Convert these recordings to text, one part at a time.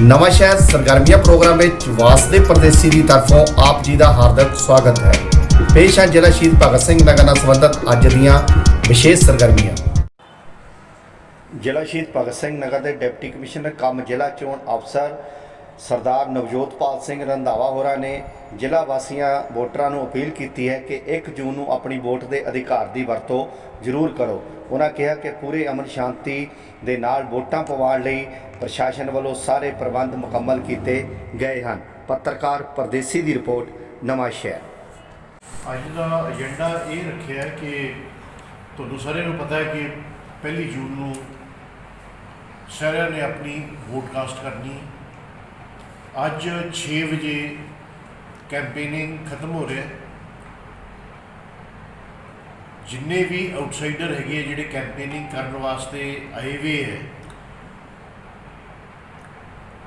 ਨਵਾਂ ਸ਼ਹਿਰ ਸਰਗਰਮੀਆਂ ਪ੍ਰੋਗਰਾਮ ਵਿੱਚ ਵਾਸਦੇ ਪਰਦੇਸੀ ਦੀ ਤਰਫੋਂ ਆਪ ਜੀ ਦਾ ਹਾਰਦਿਕ ਸਵਾਗਤ ਹੈ। ਪੇਸ਼ ਹੈ ਜ਼ਿਲ੍ਹਾ ਸ਼ਹੀਦ ਭਗਤ ਸਿੰਘ ਨਗਰ ਨਾਲ ਸੰਬੰਧਿਤ ਅੱਜ ਦੀਆਂ ਵਿਸ਼ੇਸ਼ ਸਰਗਰਮੀਆਂ। ਜ਼ਿਲ੍ਹਾ ਸ਼ਹੀਦ ਭਗਤ ਸਿੰਘ ਨਗਰ ਦੇ ਡਿਪਟੀ ਕਮਿਸ਼ਨਰ, ਕਮ ਜ਼ਿਲ੍ਹਾ ਚੋਣ ਅਫਸਰ ਸਰਦਾਰ ਨਵਜੋਤਪਾਲ ਸਿੰਘ ਰੰਧਾਵਾ ਹੋਰਾਂ ਨੇ ਜ਼ਿਲ੍ਹਾ ਵਾਸੀਆਂ ਵੋਟਰਾਂ ਨੂੰ ਅਪੀਲ ਕੀਤੀ ਹੈ ਕਿ 1 ਜੂਨ ਨੂੰ ਆਪਣੀ ਵੋਟ ਦੇ ਅਧਿਕਾਰ ਦੀ ਵਰਤੋਂ ਜ਼ਰੂਰ ਕਰੋ। ਉਹਨਾਂ ਕਿਹਾ ਕਿ ਪੂਰੇ ਅਮਨ ਸ਼ਾਂਤੀ ਦੇ ਨਾਲ ਵੋਟਾਂ ਪਵਾਉਣ ਲਈ ਪ੍ਰਸ਼ਾਸਨ ਵੱਲੋਂ ਸਾਰੇ ਪ੍ਰਬੰਧ ਮੁਕੰਮਲ ਕੀਤੇ ਗਏ ਹਨ। ਪੱਤਰਕਾਰ ਪਰਦੇਸੀ ਦੀ ਰਿਪੋਰਟ, ਨਵਾਂ ਸ਼ਹਿਰ। ਅੱਜ ਦਾ ਏਜੰਡਾ ਇਹ ਰੱਖਿਆ ਹੈ ਕਿ ਤੁਹਾਨੂੰ ਸਾਰਿਆਂ ਨੂੰ ਪਤਾ ਹੈ ਕਿ ਪਹਿਲੀ ਜੂਨ ਨੂੰ ਸਾਰਿਆਂ ਨੇ ਆਪਣੀ ਵੋਟ ਕਾਸਟ ਕਰਨੀ ਅੱਜ 6 ਵਜੇ ਕੈਂਪੇਨਿੰਗ ਖਤਮ ਹੋ ਰਿਹਾ ਜਿੰਨੇ ਵੀ ਆਊਟਸਾਈਡਰ ਹੈਗੇ ਆ ਜਿਹੜੇ ਕੈਂਪੇਨਿੰਗ ਕਰਨ ਵਾਸਤੇ ਆਏ ਵੇ ਹੈ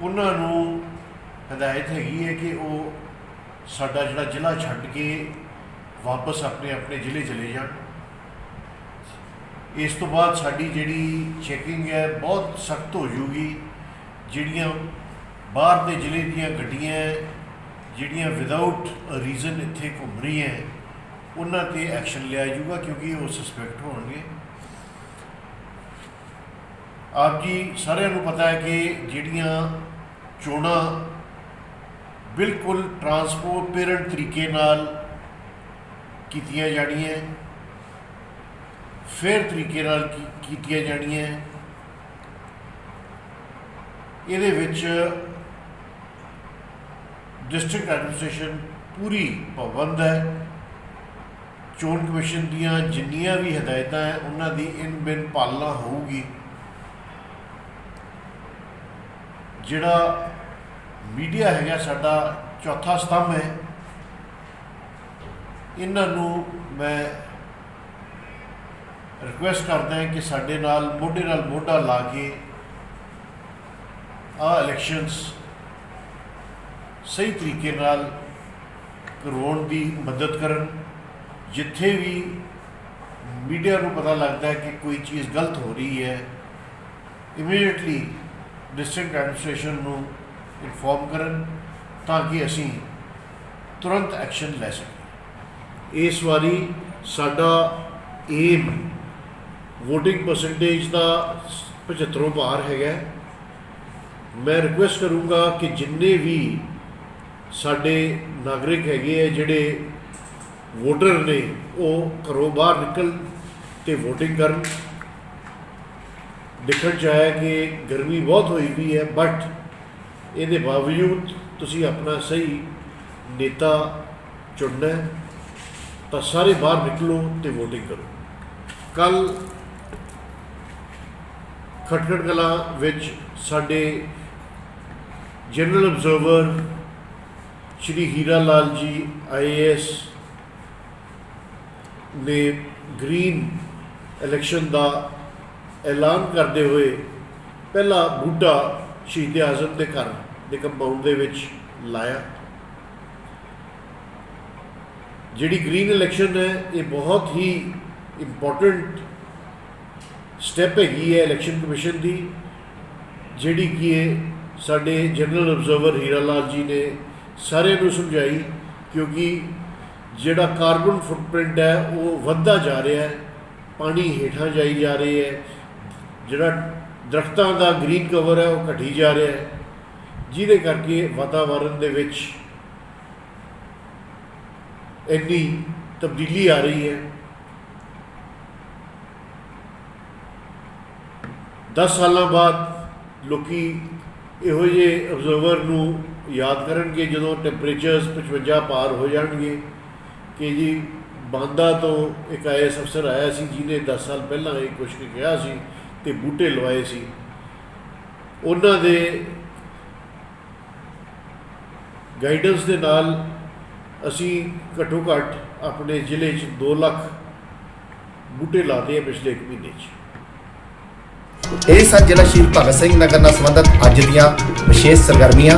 ਉਹਨਾਂ ਨੂੰ ਹਦਾਇਤ ਹੈਗੀ ਹੈ ਕਿ ਉਹ ਸਾਡਾ ਜਿਹੜਾ ਜ਼ਿਲ੍ਹਾ ਛੱਡ ਕੇ ਵਾਪਸ ਆਪਣੇ ਆਪਣੇ ਜ਼ਿਲ੍ਹੇ ਚਲੇ ਜਾਣ। ਇਸ ਤੋਂ ਬਾਅਦ ਸਾਡੀ ਜਿਹੜੀ ਚੈਕਿੰਗ ਹੈ ਬਹੁਤ ਸਖਤ ਹੋ ਜੂਗੀ ਜਿਹੜੀਆਂ ਬਾਹਰ ਦੇ ਜ਼ਿਲ੍ਹੇ ਦੀਆਂ ਗੱਡੀਆਂ ਜਿਹੜੀਆਂ ਵਿਦਆਊਟ ਰੀਜ਼ਨ ਇੱਥੇ ਘੁੰਮ ਰਹੀਆਂ ਉਹਨਾਂ ਤੇ ਐਕਸ਼ਨ ਲਿਆ ਜਾਊਗਾ ਕਿਉਂਕਿ ਉਹ ਸਸਪੈਕਟ ਹੋਣਗੇ। ਆਪ ਜੀ ਸਾਰਿਆਂ ਨੂੰ ਪਤਾ ਹੈ ਕਿ ਜਿਹੜੀਆਂ ਚੋਣਾਂ ਬਿਲਕੁਲ ਟਰਾਂਸਪੋਰਟ ਤਰੀਕੇ ਨਾਲ ਕੀਤੀਆਂ ਜਾਣੀਆਂ ਫੇਅਰ ਤਰੀਕੇ ਨਾਲ ਕੀ- ਕੀਤੀਆਂ ਜਾਣੀਆਂ ਇਹਦੇ ਵਿੱਚ ਡਿਸਟ੍ਰਿਕਟ ਐਡਮਿਨਿਸਟ੍ਰੇਸ਼ਨ ਪੂਰੀ ਪਾਬੰਦ ਹੈ। ਚੋਣ ਕਮਿਸ਼ਨ ਦੀਆਂ ਜਿੰਨੀਆਂ ਵੀ ਹਦਾਇਤਾਂ ਹੈ, ਉਹਨਾਂ ਦੀ ਇਨ ਬਿਨ ਪਾਲਣਾ ਹੋਊਗੀ। ਜਿਹੜਾ ਮੀਡੀਆ ਹੈਗਾ, ਸਾਡਾ ਚੌਥਾ ਸਤੰਭ ਹੈ। ਇਹਨਾਂ ਨੂੰ ਮੈਂ ਰਿਕੁਐਸਟ ਕਰਦਾ ਹਾਂ ਕਿ ਸਾਡੇ ਨਾਲ ਮੋਢੇ ਨਾਲ ਮੋਢਾ ਲਾ ਕੇ ਆ ਇਲੈਕਸ਼ਨਸ ਸਹੀ ਤਰੀਕੇ ਨਾਲ ਕਰਵਾਉਣ ਦੀ ਮਦਦ ਕਰਨ, ਜਿੱਥੇ ਵੀ ਮੀਡੀਆ ਨੂੰ ਪਤਾ ਲੱਗਦਾ ਹੈ ਕਿ ਕੋਈ ਚੀਜ਼ ਗਲਤ ਹੋ ਰਹੀ ਹੈ ਇਮੀਡੀਏਟਲੀ ਡਿਸਟ੍ਰਿਕਟ ਐਡਮਿਨਿਸਟ੍ਰੇਸ਼ਨ ਨੂੰ ਇਨਫੋਰਮ ਕਰਨ ਤਾਂ ਕਿ ਅਸੀਂ ਤੁਰੰਤ ਐਕਸ਼ਨ ਲੈ ਸਕੀਏ। ਇਸ ਵਾਰੀ ਸਾਡਾ ਏਮ ਵੋਟਿੰਗ ਪਰਸੈਂਟੇਜ ਦਾ 75 ਪਾਰ ਹੈਗਾ ਮੈਂ ਰਿਕੁਐਸਟ ਕਰੂੰਗਾ ਕਿ ਜਿੰਨੇ ਵੀ ਸਾਡੇ ਨਾਗਰਿਕ ਹੈਗੇ ਆ ਜਿਹੜੇ ਵੋਟਰ ਨੇ, ਉਹ ਘਰੋਂ ਬਾਹਰ ਨਿਕਲ ਤੇ VOTING ਕਰਨ। ਦੇਖਣ ਚ ਆਇਆ ਕਿ ਗਰਮੀ ਬਹੁਤ ਹੋਈ ਵੀ ਹੈ ਬਟ ਇਹਦੇ ਬਾਵਜੂਦ ਤੁਸੀਂ ਆਪਣਾ ਸਹੀ ਨੇਤਾ ਚੁਣਨਾ ਤਾਂ ਸਾਰੇ ਬਾਹਰ ਨਿਕਲੋ ਤੇ VOTING ਕਰੋ। ਕੱਲ ਖਟਕੜ ਕਲਾ ਵਿੱਚ ਸਾਡੇ ਜਨਰਲ ਅਬਜ਼ਰਵਰ ਸ਼੍ਰੀ ਹੀਰਾ ਲਾਲ ਜੀ ਆਈਏਐਸ ਨੇ ਗ੍ਰੀਨ ਇਲੈਕਸ਼ਨ ਦਾ ਐਲਾਨ ਕਰਦੇ ਹੋਏ ਪਹਿਲਾ ਬੂਟਾ ਸ਼ਹੀਦ ਆਜ਼ਮ ਦੇ ਘਰ ਦੇ ਕੰਪਾਊਂਡ ਦੇ ਵਿੱਚ ਲਾਇਆ। ਜਿਹੜੀ ਗ੍ਰੀਨ ਇਲੈਕਸ਼ਨ ਹੈ, ਇਹ ਬਹੁਤ ਹੀ ਇੰਪੋਰਟੈਂਟ ਸਟੈਪ ਹੈਗੀ ਹੈ ਇਲੈਕਸ਼ਨ ਕਮਿਸ਼ਨ ਦੀ, ਜਿਹੜੀ ਕਿ ਸਾਡੇ ਜਨਰਲ ਅਬਜ਼ਰਵਰ ਹੀਰਾ ਲਾਲ ਜੀ ਨੇ ਸਾਰਿਆਂ ਨੂੰ ਸਮਝਾਈ ਕਿਉਂਕਿ ਜਿਹੜਾ ਕਾਰਬਨ ਫੁੱਟਪ੍ਰਿੰਟ ਹੈ, ਉਹ ਵੱਧਦਾ ਜਾ ਰਿਹਾ ਹੈ, ਪਾਣੀ ਹੇਠਾਂ ਜਾਈ ਜਾ ਰਹੀ ਹੈ, ਜਿਹੜਾ ਦਰਖਤਾਂ ਦਾ ਗ੍ਰੀਨ ਕਵਰ ਹੈ, ਉਹ ਘਟੀ ਜਾ ਰਿਹਾ ਹੈ। ਜਿਹਦੇ ਕਰਕੇ ਵਾਤਾਵਰਣ ਦੇ ਵਿੱਚ ਇੰਨੀ ਤਬਦੀਲੀ ਆ ਰਹੀ ਹੈ। 10 ਸਾਲਾਂ ਬਾਅਦ ਲੋਕੀ ਇਹੋ ਜਿਹੇ ਅਬਜ਼ਰਵਰ ਨੂੰ ਯਾਦ ਕਰਨਗੇ ਜਦੋਂ ਟੈਂਪਰੇਚਰਸ 55 ਪਾਰ ਹੋ ਜਾਣਗੇ, ਕਿ ਜੀ ਬਾਂਦਾ ਤੋਂ ਇੱਕ ਆਈਐਸ ਅਫਸਰ ਆਇਆ ਸੀ ਜਿਹਨੇ 10 ਸਾਲ ਪਹਿਲਾਂ ਇਹ ਕੁਝ ਕਿਹਾ ਸੀ ਤੇ ਬੂਟੇ ਲਵਾਏ ਸੀ। ਉਹਨਾਂ ਦੇ ਗਾਈਡੈਂਸ ਦੇ ਨਾਲ ਅਸੀਂ ਘੱਟੋ ਘੱਟ ਆਪਣੇ ਜ਼ਿਲ੍ਹੇ 'ਚ 2 ਲੱਖ ਬੂਟੇ ਲਾਤੇ ਆ ਪਿਛਲੇ ਇੱਕ ਮਹੀਨੇ 'ਚ। ਇਹ ਸਨ ਜ਼ਿਲ੍ਹਾ ਸ਼ਹੀਦ ਭਗਤ ਸਿੰਘ ਨਗਰ ਨਾਲ ਸੰਬੰਧਿਤ ਅੱਜ ਦੀਆਂ ਵਿਸ਼ੇਸ਼ ਸਰਗਰਮੀਆਂ।